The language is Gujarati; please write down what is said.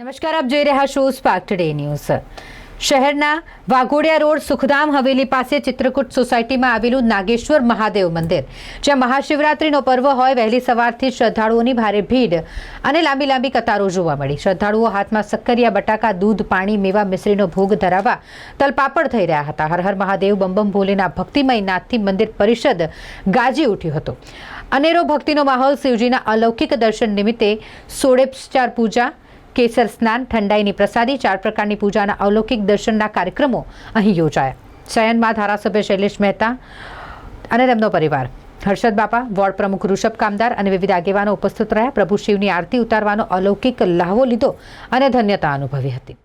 નમસ્કાર, આપ જોઈ રહ્યા છો સ્પાર્ક ટુડે ન્યૂઝ શહેરના વાઘોડિયા રોડ સુખધામ હવેલી પાસે ચિત્રકૂટ સોસાયટીમાં આવેલું નાગેશ્વર મહાદેવ મંદિર, જ્યાં મહાશિવરાત્રિનો પર્વ હોય, વહેલી સવારથી શ્રદ્ધાળુઓની ભારે ભીડ અને લાંબી લાંબી કતારો જોવા મળી. શ્રદ્ધાળુઓ હાથમાં સક્કરિયા, બટાકા, દૂધ, પાણી, મેવા મિશ્રીનો ભોગ ધરાવવા તલપાપડ થઈ રહ્યા હતા. હર હર મહાદેવ બમ્બમ ભોલેના ભક્તિમય નાથથી મંદિર પરિષદ ગાજી ઉઠ્યું હતું. અનેરો ભક્તિનો માહોલ શિવજીના અલૌકિક દર્શન નિમિત્તે સોળેપચાર પૂજા કેસર સ્નાન, ઠંડાઈની પ્રસાદી, ચાર પ્રકારની પૂજાના અલૌકિક દર્શનના કાર્યક્રમો અહીં યોજાયા. શયનમાં ધારાસભ્ય શૈલેષ મહેતા અને તેમનો પરિવાર. હર્ષદ બાપા, વોર્ડ પ્રમુખ ઋષભ કામદાર અને વિવિધ આગેવાનો ઉપસ્થિત રહ્યા. પ્રભુ શિવની આરતી ઉતારવાનો અલૌકિક લહાવો લીધો અને ધન્યતા અનુભવી હતી.